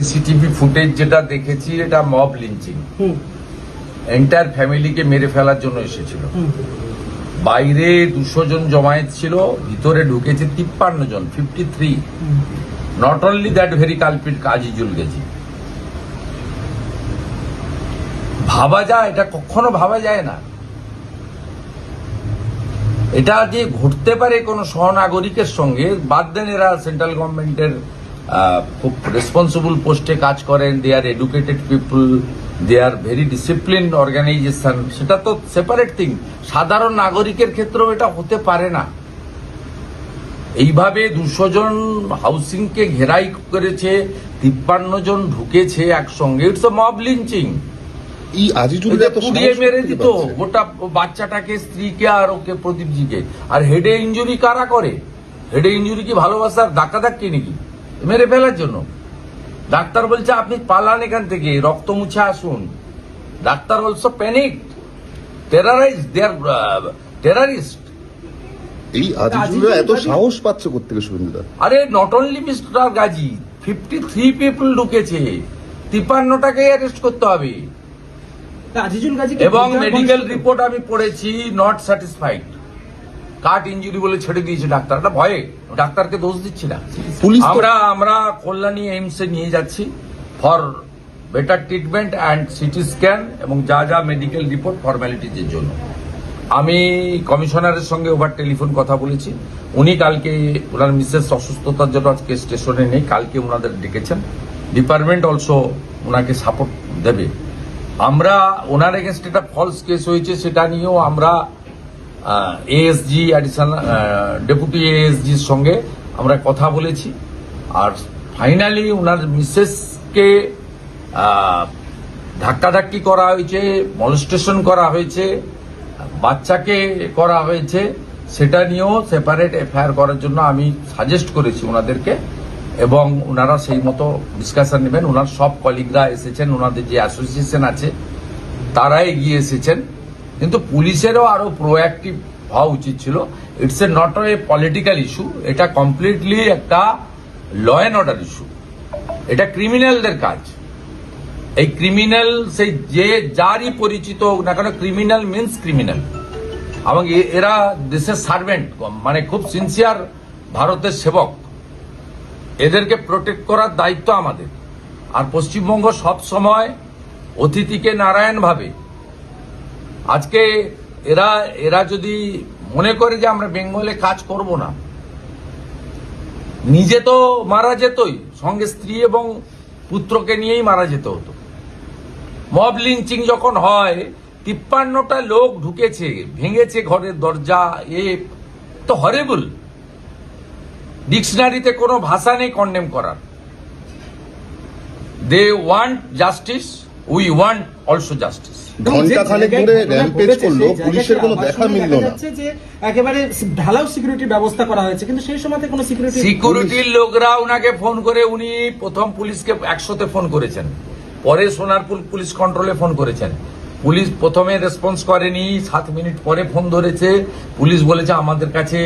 CCTV footage যেটা দেখেছি এটা মব লিঞ্চিং হুম। এন্টায়ার ফ্যামিলিকে মেরে ফেলার জন্য এসেছিল। বাইরে দুশো জন জমায়েত ছিল ভিতরে ঢুকেছে তিপ্পান্ন জন fifty three not only that very culprit Azizul গেছি। ভাবা যায় এটা কখনো ভাবা যায় না। এটা যে ঘটতে পারে কোনো সহনাগরিকের সঙ্গে বাদ দেন এরা সেন্ট্রাল গভর্নমেন্টের খুব রেসপন্সিবল পোস্টে কাজ করেন they are educated people they are very discipline organization সেটা তো সেপারেট থিং সাধারণ নাগরিকের ক্ষেত্রেও এটা হতে পারে না। এইভাবে দুশো জন হাউসিংকে ঘেরাই করেছে তিপ্পান্ন জন ঢুকেছে একসঙ্গে। ইটস অ মব লিঞ্চিং পুড়িয়ে মেরে দিত গোটা বাচ্চাটাকে স্ত্রীকে আর ওকে প্রদীপজিকে। আর হেডে ইঞ্জুরি কারা করে? হেডে ইঞ্জুরি কি ভালোবাসার ধাক্কা ধাক্কি নাকি? মেরে ফেলার জন্য। ডাক্তার বলছে আপনি পালান এখান থেকে রক্ত মুছে আসুন। Doctor also panic terrorize they are terrorist. এই এত সাহস পাচ্ছে কোথেকে শুভেন্দুদা? আরে not only mister Gazi fifty three people ঢুকেছে। তিপ্পান্নটাকে অ্যারেস্ট করতে হবে। এবং মেডিকেল রিপোর্ট আমি পড়েছি নট স্যাটিসফাইড কাট ইঞ্জুরি বলে ছেড়ে দিয়েছে ডাক্তার। এটা ভয়ে। ডাক্তারকে দোষ দিচ্ছি না। আমরা আমরা কল্যাণী এইমসে নিয়ে যাচ্ছি for better treatment and CT scan এবং যা যা মেডিকেল রিপোর্ট ফর্মালিটিজের জন্য। আমি কমিশনারের সঙ্গে ওভার টেলিফোন কথা বলেছি। উনি কালকে ওনার মিসেস অসুস্থতার জন্য আজকে স্টেশনে নেই। কালকে ওনাদের ডেকেছেন। ডিপার্টমেন্ট অলসো ওনাকে সাপোর্ট দেবে। আমরা ওনার এগেনস্ট একটা ফলস কেস হয়েছে সেটা নিয়েও আমরা এএসজি অ্যাডিশনাল ডেপুটি এএসজির সঙ্গে আমরা কথা বলেছি। আর ফাইনালি ওনার মিসেসকে ধাক্কাধাক্কি করা হয়েছে মলস্টেশন করা হয়েছে, বাচ্চাকে করা হয়েছে, সেটা নিয়েও সেপারেট এফআইআর করার জন্য আমি সাজেস্ট করেছি ওনাদেরকে এবং ওনারা সেই মতো ডিসকাশন নেবেন। ওনার সব কলিগরা এসেছেন ওনাদের যে অ্যাসোসিয়েশন আছে তারা এগিয়ে এসেছেন। কিন্তু পুলিশেরও আরও প্রোঅ্যাক্টিভ হওয়া উচিত ছিল। It's a not a political issue এটা কমপ্লিটলি একটা ল অ্যান্ড অর্ডার ইস্যু এটা ক্রিমিনালদের কাজ। এই ক্রিমিনাল সেই যে যারই পরিচিত হোক না কেন ক্রিমিনাল মিন্স ক্রিমিনাল এবং এরা দেশের সার্ভেন্ট মানে খুব সিনসিয়ার ভারতের সেবক। এদেরকে প্রোটেক্ট করার দায়িত্ব আমাদের। আর পশ্চিমবঙ্গ সব সময় অতিথিকে নারায়ণ ভাবে আজকে এরা এরা যদি মনে করে যে আমরা বেঙ্গলে কাজ করব না, নিজে তো মারা যেতই, সঙ্গে স্ত্রী এবং পুত্রকে নিয়েই মারা যেত হতো। মব লিঞ্চিং যখন হয়, তিপ্পান্নটা লোক ঢুকেছে, ভেঙেছে ঘরের দরজা, এ তো হরেবল ডিকশনারিতে কোনো ভাষা নেই কন্ডেম করার। They want justice we want also justice ঘণ্টা খানেক ধরে র্যাম্পেজ করল পুলিশের কোনো দেখা মিলল না। যে একেবারে ঢালাও সিকিউরিটি ব্যবস্থা করা হয়েছে কিন্তু সেই সময়তে কোনো সিকিউরিটি সিকিউরিটির লোকরা উনাকে ফোন করে উনি প্রথম পুলিশকে একশোতে ফোন করেছেন। পরে সোনারপুর পুলিশ কন্ট্রোলে ফোন করেছেন। পুলিশ প্রথমে রেসপন্স করেনি সাত মিনিট পরে ফোন ধরেছে। পুলিশ বলেছে আমাদের কাছে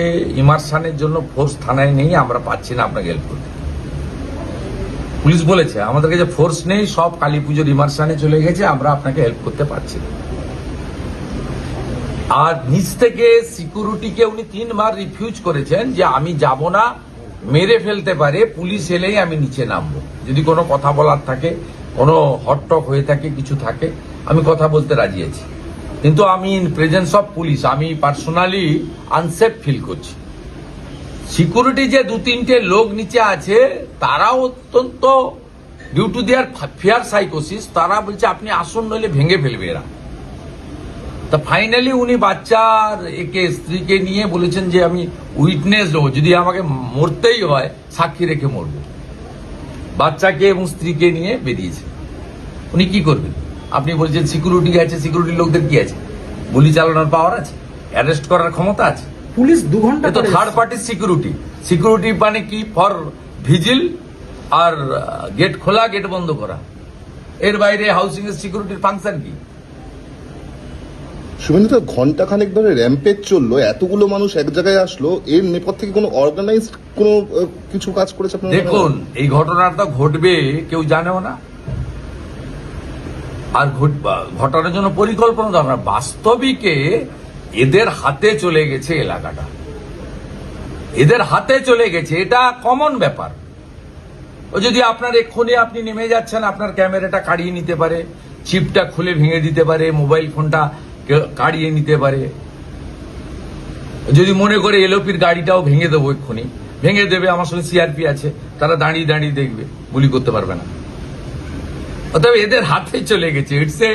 ইমার্শনের জন্য ফোর্স থানায় নেই আমরা পাচ্ছি না আপনাকে হেল্প করতে। পুলিশ বলেছে, আমাদের কাছে ফোর্স নেই, সব কালী পুজোর ইমার্শনে চলে গেছে, আমরা আপনাকে হেল্প করতে পারছি আর নিচ থেকে সিকিউরিটিকে উনি তিনবার রিফিউজ করেছেন যে, আমি যাব না, মেরে ফেলতে পারে, পুলিশ এলেই আমি নিচে নামবো। যদি কোনো কথা বলার থাকে, কোনো হটটক হয়ে থাকে, কিছু থাকে, আমি কথা বলতে রাজি আছি। কিন্তু আমি ইন প্রেজেন্স অফ পুলিশ আমি পার্সোনালি আনসেফ ফিল করছি। সিকিউরিটি যে দু তিনটে লোক নিচে আছে, তারাও অত্যন্ত ডিউ টু দেয়ার ফেয়ার সাইকোসিস তারা বলছে, আপনি আসুন, নইলে ভেঙে ফেলবে এরা। তা ফাইনালি উনি বাচ্চার একে স্ত্রীকে নিয়ে বলেছেন যে, আমি উইটনেস দেবো, যদি আমাকে মরতেই হয়, সাক্ষী রেখে মরবো। বাচ্চাকে এবং স্ত্রীকে নিয়ে বেরিয়েছে। উনি কি করবেন? আপনি বলছেন সিকিউরিটি আছে সিকিউরিটি লোকদের কি আছে? গুলি চালানোর পাওয়ার আছে অ্যারেস্ট করার ক্ষমতা আছে। পুলিশ দু ঘণ্টা তো থার্ড পার্টির সিকিউরিটি সিকিউরিটি মানে কি? ফর ভিজিল আর গেট খোলা গেট বন্ধ করা। এর বাইরে হাউসিং এর সিকিউরিটির ফাংশন কি? শুভেন্দু ঘণ্টা খানেক ধরে র্যাম্পেজ চলল এতগুলো মানুষ এক জায়গায় আসলো এর নেপথ্যে থেকে কোনো অর্গানাইজড কোনো কিছু কাজ করেছে আপনার দেখুন এই ঘটনাটা ঘটবে কেউ জানেও না। আর ঘট- ঘটানোর জন্য পরিকল্পনা দরকার বাস্তবিকে এদের হাতে চলে গেছে এলাকাটা। এদের হাতে চলে গেছে, এটা কমন ব্যাপার। ও যদি আপনার এক্ষুনি আপনি নেমে যাচ্ছেন, আপনার ক্যামেরাটা কাড়িয়ে নিতে পারে চিপটা খুলে ভেঙে দিতে পারে মোবাইল ফোনটা কাড়িয়ে নিতে পারে। যদি মনে করে এলোপির গাড়িটাও ভেঙে দেবো এক্ষুনি, ভেঙে দেবে, আমার সঙ্গে সিআরপি আছে, তারা দাঁড়িয়ে দাঁড়িয়ে দেখবে গুলি করতে পারবে না। অতএব এদের হাতে চলে গেছে ইটস এ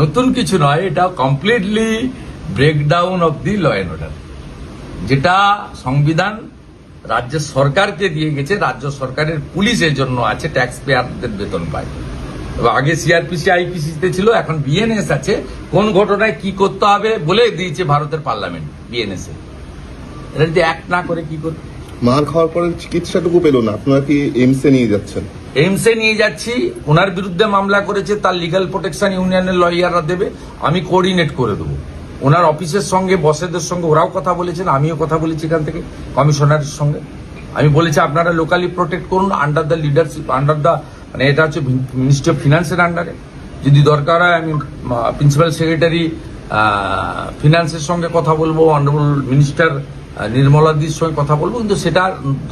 নতুন কিছু নয়, এটা completely breakdown of the law and order যেটা সংবিধান রাজ্য সরকারকে দিয়ে গেছে রাজ্য সরকারের পুলিশের জন্য আছে ট্যাক্স পেয়ারদের বেতন পায়। এবং আগে সিআরপিসি আইপিসি তে ছিল এখন বিএনএস আছে। কোন ঘটনায় কি করতে হবে বলে দিয়েছে ভারতের পার্লামেন্ট বিএনএস এ। এটা যদি অ্যাক্ট না করে কি করবে? মার খাওয়ার পরে চিকিৎসাটুকু পেল না আপনারা কি এইমসে নিয়ে যাচ্ছেন? এইমসে নিয়ে যাচ্ছি ওনার বিরুদ্ধে মামলা করেছে তার লিগাল প্রোটেকশন ইউনিয়নের লয়াররা দেবে আমি কোঅর্ডিনেট করে দেবো। ওনার অফিসের সঙ্গে, বসেদের সঙ্গে, ওরাও কথা বলেছেন, আমিও কথা বলেছি এখান থেকে, কমিশনারের সঙ্গে। আমি বলেছি, আপনারা লোকালি প্রোটেক্ট করুন under the leadership under the মানে এটা হচ্ছে মিনিস্ট্রি অফ ফিনান্সের আন্ডারে যদি দরকার হয়, আমি প্রিন্সিপাল সেক্রেটারি ফিনান্সের সঙ্গে কথা বলব অনারেবল মিনিস্টার নির্মলাদির সঙ্গে কথা বলব, কিন্তু সেটা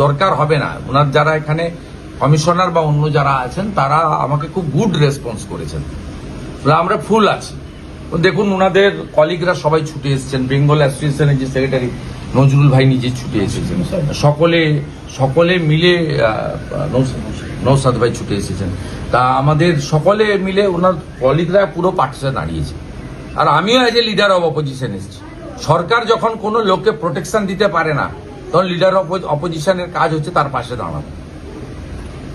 দরকার হবে না। ওনার যারা এখানে কমিশনার বা অন্য যারা আছেন, তারা আমাকে খুব গুড রেসপন্স করেছেন। আমরা ফুল আছি। দেখুন ওনাদের কলিগরা সবাই ছুটে এসেছেন। বেঙ্গল অ্যাসোসিয়েশনের যে সেক্রেটারি নজরুল ভাই নিজে ছুটে এসেছেন। সকলে সকলে মিলে নৌসাদ- ভাই ছুটে এসেছেন। তা আমাদের সকলে মিলে ওনার কলিগরা পুরো পার্টিসে দাঁড়িয়েছে। আর আমিও as a leader of opposition এসেছি। সরকার যখন কোনো লোককে প্রোটেকশন দিতে পারে না, তখন লিডার অপোজিশনের কাজ হচ্ছে তার পাশে দাঁড়ানো।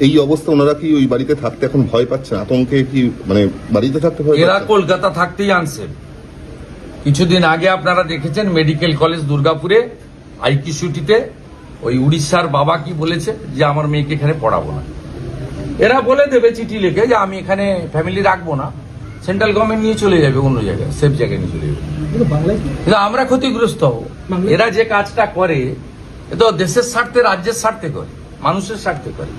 এই অবস্থা ওনারা কি ওই বাড়িতে থাকতে এখন ভয় পাচ্ছেন আতঙ্কে কি মানে বাড়িতে থাকতে ভয় এরা কলকাতা থাকতেই আনছে কিছুদিন আগে আপনারা দেখেছেন মেডিকেল কলেজ দুর্গাপুরে আইকিসুটিতে ওই উড়িষ্যার বাবা কি বলেছে যে আমার মেয়েকে এখানে পড়াবো না। এরা বলে দেবে চিঠি লিখে যে আমি এখানে ফ্যামিলি রাখব না। সেন্ট্রাল গভর্নমেন্ট নিয়ে চলে যাবে অন্য জায়গায় সেফ জায়গায় নিয়ে চলে যাবে। কিন্তু বাংলায় কি? কিন্তু আমরা ক্ষতিগ্রস্ত হব। এরা যে কাজটা করে এ তো দেশের স্বার্থে রাজ্যের স্বার্থে করে মানুষের স্বার্থে করে।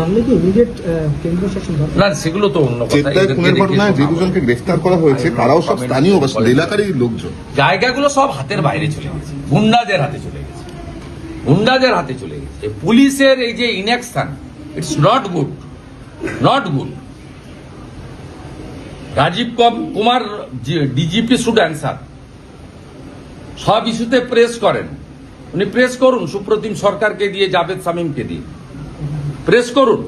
বাংলায় ইমিডিয়েট কেন্দ্র শাসন না সেগুলো তো অন্য কথা। চেত্তায় এদেরকে খুনের রেখে ঘটনায় যে দুজনকে গ্রেফতার করা হয়েছে তারাও সব স্থানীয় এলাকারই লোকজন। জায়গাগুলো সব হাতের বাইরে চলে গেছে। গুন্ডাদের হাতে চলে গেছে। গুন্ডাদের হাতে চলে গেছে। পুলিশের এই যে inaction it's not good not good Rajeev Kumar DGP should answer. সব ইস্যুতে প্রেস করেন। উনি প্রেস করুন সুপ্রতিম সরকারকে দিয়ে জাভেদ সামিমকে দিয়ে। প্রেস করুন।